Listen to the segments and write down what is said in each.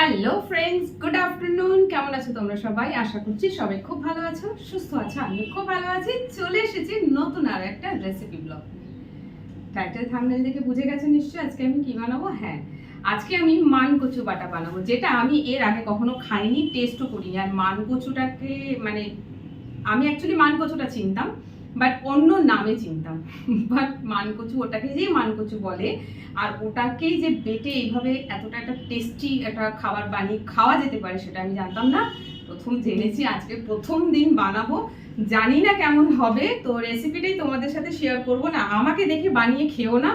Hello friends good afternoon কেমন আছো তোমরা সবাই? আশা করছি সবাই খুব ভালো আছো, সুস্থ আছো আমি খুব ভালো আছি। চলে এসেছি নতুন আর একটা রেসিপি ব্লগ টাইটেল থাম্বনেল দেখে বুঝে গেছো নিশ্চয়ই আজকে আমি কি বানাবো? হ্যাঁ আজকে আমি মান কচু বাটা বানাবো, যেটা আমি এর আগে কখনো খাইনি টেস্টও করিনি। আর মান কচুটাকে মানে আমি অ্যাকচুয়ালি মান কচুটা চিনতাম বাট অন্য নামে চিনতাম। বাট মানকচু ওটাকে যে মানকচু বলে, আর ওটাকেই যে বেটে এইভাবে এতটা একটা টেস্টি একটা খাবার বানিয়ে খাওয়া যেতে পারে সেটা আমি জানতাম না। প্রথম জেনেছি, আজকে প্রথম দিন বানাবো। জানি না কেমন হবে, তো রেসিপিটাই তোমাদের সাথে শেয়ার করব না। আমাকে দেখে বানিয়ে খেও না।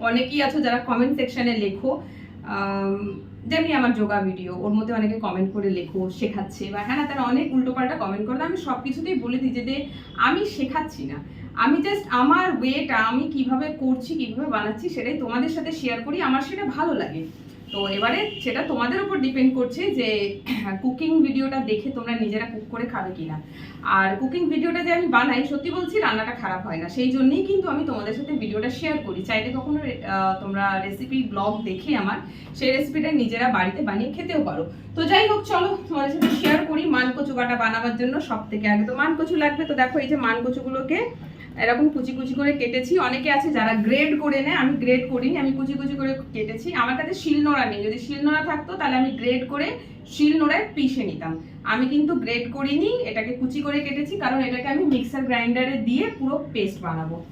অনেকেই আছো যারা কমেন্ট সেকশনে লেখো। যেমনি আমার যোগা ভিডিও, ওর মধ্যে অনেকে কমেন্ট করে লেখো, শেখাচ্ছে, বা হ্যাঁ তারা অনেক উল্টোপাল্টা কমেন্ট করে আমি সব কিছুতেই বলে দিই যে আমি শেখাচ্ছি না। আমি জাস্ট আমার ওয়েটা আমি কীভাবে করছি, কীভাবে বানাচ্ছি, সেটাই তোমাদের সাথে শেয়ার করি। আমার সেটা ভালো লাগে। তো এবারে সেটা তোমাদের উপর ডিপেন্ড করছে যে কুকিং ভিডিওটা দেখে তোমরা নিজেরা কুক করে খাবে কিনা। আর কুকিং ভিডিওটা যে আমি বানাই, সত্যি বলছি রান্নাটা খারাপ হয় না। সেই জন্যই কিন্তু আমি তোমাদের সাথে ভিডিওটা শেয়ার করি। চাইলে কখনো তোমরা রেসিপি ব্লগ দেখে আমার সেই রেসিপিটা নিজেরা বাড়িতে বানিয়ে খেতেও পারো। তো যাই হোক, চলো তোমাদের সাথে শেয়ার করি। মান কচু বাটা বানাবার জন্য সব থেকে আগে তো মান কচু লাগবে। তো দেখো এই যে মান কচুগুলোকে এরকম কুচি কুচি করে কেটেছি। অনেকে আছে যারা গ্রেড করে নেয়, আমি গ্রেড করিনি, আমি কুচি কুচি করে কেটেছি। আমার কাছে শিলনোড়া নেই। যদি শিলনোড়া থাকতো, তাহলে আমি গ্রেড করে শিলনোড়ায় পিষে নিতাম। আমি কিন্তু গ্রেড করিনি, এটাকে কুচি করে কেটেছি, কারণ এটাকে আমি মিক্সার গ্রাইন্ডারে দিয়ে পুরো পেস্ট বানাবো।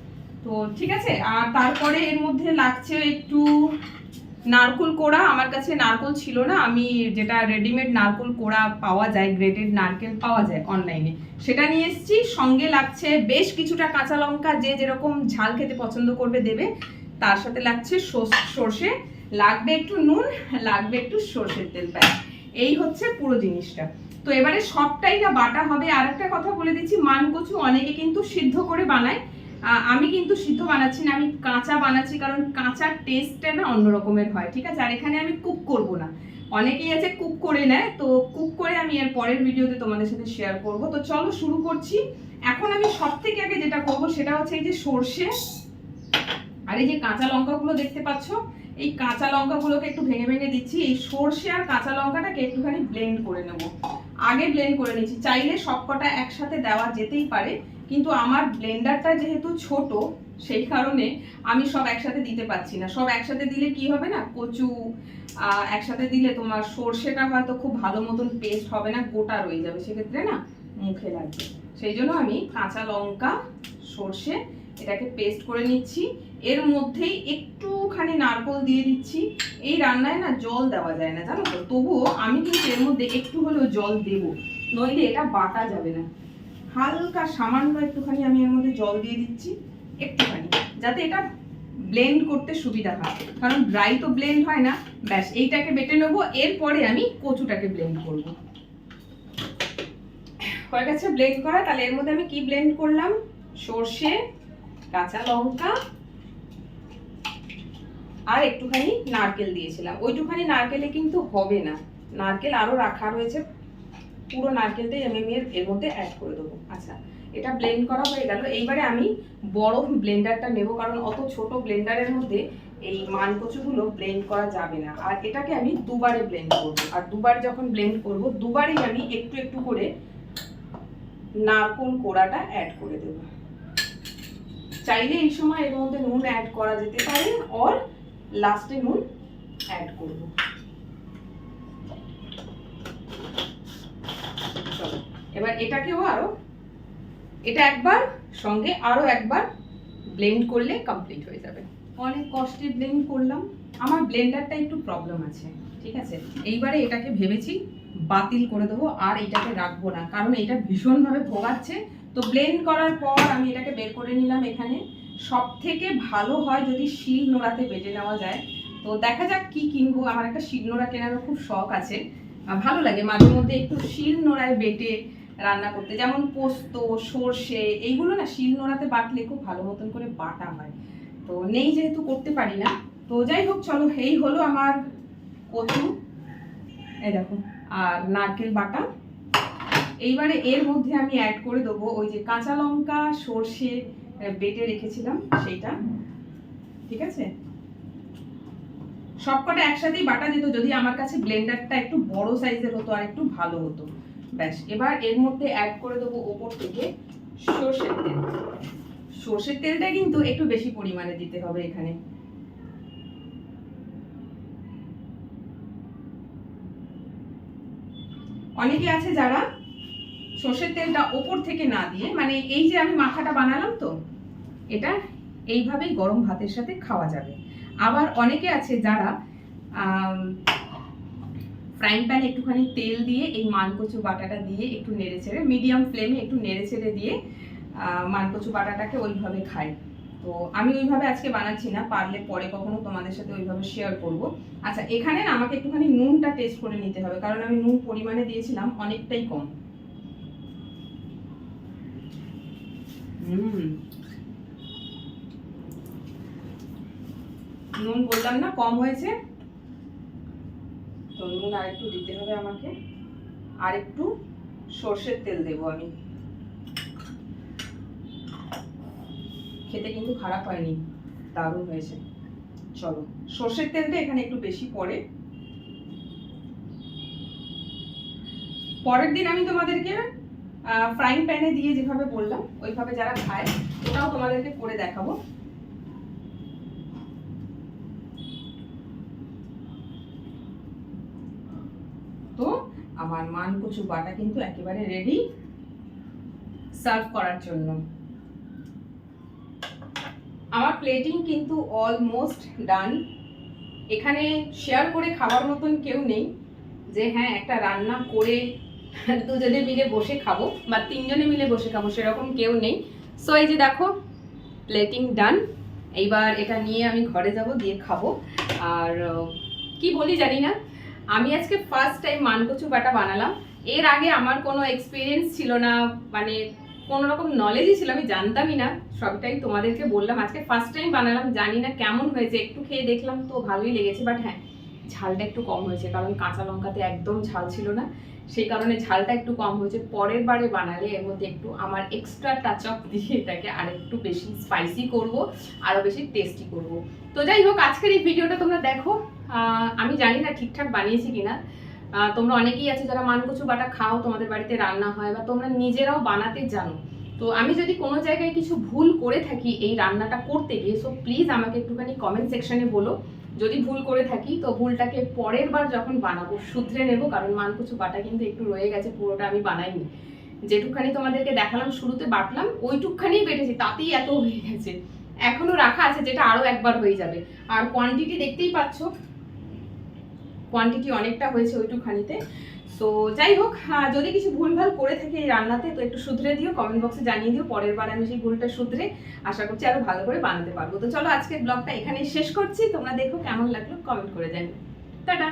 তো ঠিক আছে? আর তারপরে এর মধ্যে লাগছে একটু নারকোল কোড়া, আমার কাছে নারকোল ছিল না, আমি যেটা রেডিমেড নারকোল কোড়া পাওয়া যায় গ্রেটেড নারকেল পাওয়া যায় অনলাইনে সেটা নিয়ে এসেছি, সঙ্গে লাগছে বেশ কিছুটা কাঁচা লঙ্কা, যে যেরকম ঝাল খেতে পছন্দ করবে দেবে, তার সাথে লাগছে সর্ষ- লাগবে একটু নুন, লাগবে একটু সর্ষের তেল ব্যাস, এই হচ্ছে পুরো জিনিসটা। তো এবারে সবটাই না বাটা হবে আর একটা কথা বলে দিচ্ছি মান কচু অনেকে কিন্তু সিদ্ধ করে বানায় আমি কিন্তু সিদ্ধ বানাচ্ছি না, আমি কাঁচা বানাচ্ছি কারণ কাঁচার টেস্টটা না অন্য রকমের হয়, ঠিক আছে? আর এখানে আমি কুক করব না। অনেকেই আছে কুক করে নেয়, তো কুক করে আমি এর পরের ভিডিওতে তোমাদের সাথে শেয়ার করব। তো চলো শুরু করছি। এখন আমি সব থেকে আগে যেটা করব সেটা হচ্ছে এই যে সর্ষে আর এই যে কাঁচা লঙ্কাগুলো দেখতে পাচ্ছ, এই কাঁচা লঙ্কাগুলোকে একটু ভেঙে ভেঙে দিচ্ছি। এই সর্ষে আর কাঁচা লঙ্কাটাকে একটুখানি ব্লেন্ড করে নেব। আগে ব্লেন্ড করে নিচ্ছি। চাইলে সবকটা একসাথে দেওয়া যেতেই পারে। কিন্তু আমার ব্লেন্ডারটা যেহেতু ছোট, সেই কারণে আমি সব একসাথে দিতে পারছি না। সব একসাথে দিলে কি হবে না? কচু একসাথে দিলে তোমার সর্ষেটা হয়তো খুব ভালো মতন পেস্ট হবে না, গোটা রয়ে যাবে। সেক্ষেত্রে না মুখে লাগবে। সেই জন্য আমি কাঁচা লঙ্কা, সর্ষে এটাকে পেস্ট করে নিচ্ছি। এর মধ্যেই একটুখানি নারকোল দিয়ে দিচ্ছি। এই রান্নায় না জল দেওয়া যায় না, জানো তো? তবুও আমি কিন্তু এর মধ্যে একটু হলেও জল দেব। নইলে এটা বাটা যাবে না। হালকা সামান্য একটুখানি আমি এর মধ্যে জল দিয়ে দিচ্ছি, একটুখানি, যাতে এটা ব্লেন্ড করতে সুবিধা হয়। কারণ ড্রাই তো ব্লেন্ড হয় না, ব্যাস, এইটাকে বেটে নেব, এরপরে আমি কচুটাকে ব্লেন্ড করব। হয়ে গেছে ব্লেন্ড করা, তাহলে এর মধ্যে আমি কি ব্লেন্ড করলাম? সর্ষে, কাঁচা লঙ্কা, আর একটুখানি নারকেল দিয়েছিলাম। ওইটুখানি নারকেলে কিন্তু হবে না। নারকেল আরও রাখা রয়েছে পুরো নারকেলটাই আমি এর এর মধ্যে অ্যাড করে দেবো। আচ্ছা এটা ব্লেন্ড করা হয়ে গেল। এইবারে আমি বড় ব্লেন্ডারটা নেব, কারণ অত ছোট ব্লেন্ডারের মধ্যে এই মান কচুগুলো ব্লেন্ড করা যাবে না। আর এটাকে আমি দুবারে ব্লেন্ড করব। আর দুবার যখন ব্লেন্ড করব, দুবারই আমি একটু একটু করে নারকোল কোড়াটা অ্যাড করে দেব। চাইলে এই সময় এর মধ্যে নুন অ্যাড করা যেতে পারে অর লাস্টে নুন অ্যাড করব। এবার এটাকেও আরও, এটা একবার, সঙ্গে আরও একবার ব্লেন্ড করলে কমপ্লিট হয়ে যাবে। অনেক কষ্টে ব্লেন্ড করলাম। আমার ব্লেন্ডারটা একটু প্রবলেম আছে, ঠিক আছে? এইবারে এটাকে ভেবেছি বাতিল করে দেবো আর এটাকে রাখব না, কারণ এটা ভীষণভাবে ভোগাচ্ছে। তো ব্লেন্ড করার পর আমি এটাকে বের করে নিলাম এখানে। সব থেকে ভালো হয় যদি শিল নোড়াতে বেটে নেওয়া যায়। তো দেখা যাক কি কিনবো। আমার একটা শিল নোড়া কেনারও খুব শখ আছে। ভালো লাগে মাঝে মধ্যে একটু শিল নোড়ায় বেটে রান্না করতে। যেমন পোস্ত, সর্ষে, এইগুলো না শিল নোড়াতে বাটলে খুব ভালো মতন করে বাটা হয়। তো নেই যেহেতু, করতে পারি না। তো যাই হোক, চলো, এই হলো আমার কচু। এই দেখো, আর নারকেল বাটা। এইবারে এর মধ্যে আমি অ্যাড করে দেবো ওই যে কাঁচা লঙ্কা, সর্ষে বেটে রেখেছিলাম সেইটা। ঠিক আছে? সবকটা একসাথেই বাটা যেত যদি আমার কাছে ব্লেন্ডারটা একটু বড় সাইজের হতো আর একটু ভালো হতো। ব্যাস, এবার এর মধ্যে অ্যাড করে দেবো ওপর থেকে সর্ষের তেল। সর্ষের তেলটা কিন্তু একটু বেশি পরিমাণে দিতে হবে এখানে। অনেকে আছে যারা সর্ষের তেলটা ওপর থেকে না দিয়ে মানে এই যে আমি মাখাটা বানালাম তো, এটা এইভাবেই গরম ভাতের সাথে খাওয়া যাবে। আবার অনেকে আছে যারা ফ্রাইং প্যানে একটুখানি তেল দিয়ে এই মানকচু বাটাটা দিয়ে একটু নেড়ে ছেড়ে মিডিয়াম ফ্লেমে একটু নেড়ে ছেড়ে দিয়ে মানকচু বাটাটাকে ওইভাবে খায় তো আমি ওইভাবে আজকে বানাচ্ছি না পারলে পরে কখনো তোমাদের সাথে ওইভাবে শেয়ার করব। আচ্ছা এখানে না আমাকে একটুখানি নুনটা টেস্ট করে নিতে হবে কারণ আমি নুন পরিমাণে দিয়েছিলাম অনেকটাই কম। নুন বললাম না কম হয়েছে? তো নুন আর একটু দিতে হবে আমাকে। আর একটু সর্ষের তেল দেবো আমি। খেতে কিন্তু খারাপ হয়নি, দারুণ হয়েছে। চলো, সর্ষের তেলটা এখানে একটু বেশি পড়ে। পরের দিন আমি তোমাদেরকে ফ্রাইং প্যানে দিয়ে যেভাবে বললাম, ওইভাবে যারা খায়, ওটাও তোমাদেরকে করে দেখাবো তো আমার মান কচু বাটা কিন্তু একেবারে রেডি সার্ভ করার জন্য। আমার প্লেটিং কিন্তু অলমোস্ট ডান এখানে শেয়ার করে খাওয়ার মতন কেউ নেই যে হ্যাঁ একটা রান্না করে দুজনে মিলে বসে খাব বা তিনজনে মিলে বসে খাব, সেরকম কেউ নেই। সো এই যে দেখো প্লেটিং ডান এইবার এটা নিয়ে আমি ঘরে যাব, দিয়ে খাব। আর, কি বলি জানি না। আমি আজকে ফার্স্ট টাইম মানকচু বাটা বানালাম। এর আগে আমার কোনো এক্সপিরিয়েন্স ছিল না মানে কোনো রকম নলেজই ছিল আমি জানতামই না, সবটাই তোমাদেরকে বললাম। আজকে ফার্স্ট টাইম বানালাম, জানি না কেমন হয়েছে, একটু খেয়ে দেখলাম তো ভালোই লেগেছে বাট হ্যাঁ ঝালটা একটু কম হয়েছে, কারণ কাঁচা লঙ্কাতে একদম ঝাল ছিল না। সেই কারণে ঝালটা একটু কম হয়েছে। পরের বারে বানালে এর মধ্যে একটু আমার এক্সট্রা টাচ আপ দিয়ে এটাকে আরেকটু বেশি স্পাইসি করব আরও বেশি টেস্টি করব। তো যাই হোক, আজকের এই ভিডিওটা তোমরা দেখো। আমি জানি না ঠিকঠাক বানিয়েছি কিনা। তোমরা অনেকেই আছে যারা মানকচু বাটা খাও, তোমাদের বাড়িতে রান্না হয় বা তোমরা নিজেরাও বানাতে জানো। তো আমি যদি কোনো জায়গায় কিছু ভুল করে থাকি এই রান্নাটা করতে গিয়ে সো প্লিজ আমাকে একটুখানি কমেন্ট সেকশনে বলো। যদি ভুল করে থাকি, তো ভুলটাকে পরের বার যখন বানাবো, শুধরে নেব, কারণ মানকুচু বাটা কিন্তু একটু রয়ে গেছে, পুরোটা আমি বানাইনি। যেটুকখানি তোমাদেরকে দেখালাম, শুরুতে বাটলাম, ওইটুকখানি বেটেছি, তাতেই এত হয়ে গেছে। এখনও রাখা আছে, যেটা আরও একবার হয়ে যাবে। আর কোয়ান্টিটি দেখতেই পাচ্ছ কোয়ান্টিটি অনেকটা হয়েছে ওইটুখানিতে। সো যাই হোক হ্যাঁ যদি কিছু ভুলভাল করে থাকি এই রান্নাতে, তো একটু শুধরে দিও কমেন্ট বক্সে জানিয়ে দিও, পরের বার আমি সেই ভুলটা শুধরে আশা করছি আরও ভালো করে বানাতে পারব। তো চলো, আজকের ব্লগটা এখানেই শেষ করছি। তোমরা দেখো কেমন লাগল কমেন্ট করে জানি টাটা!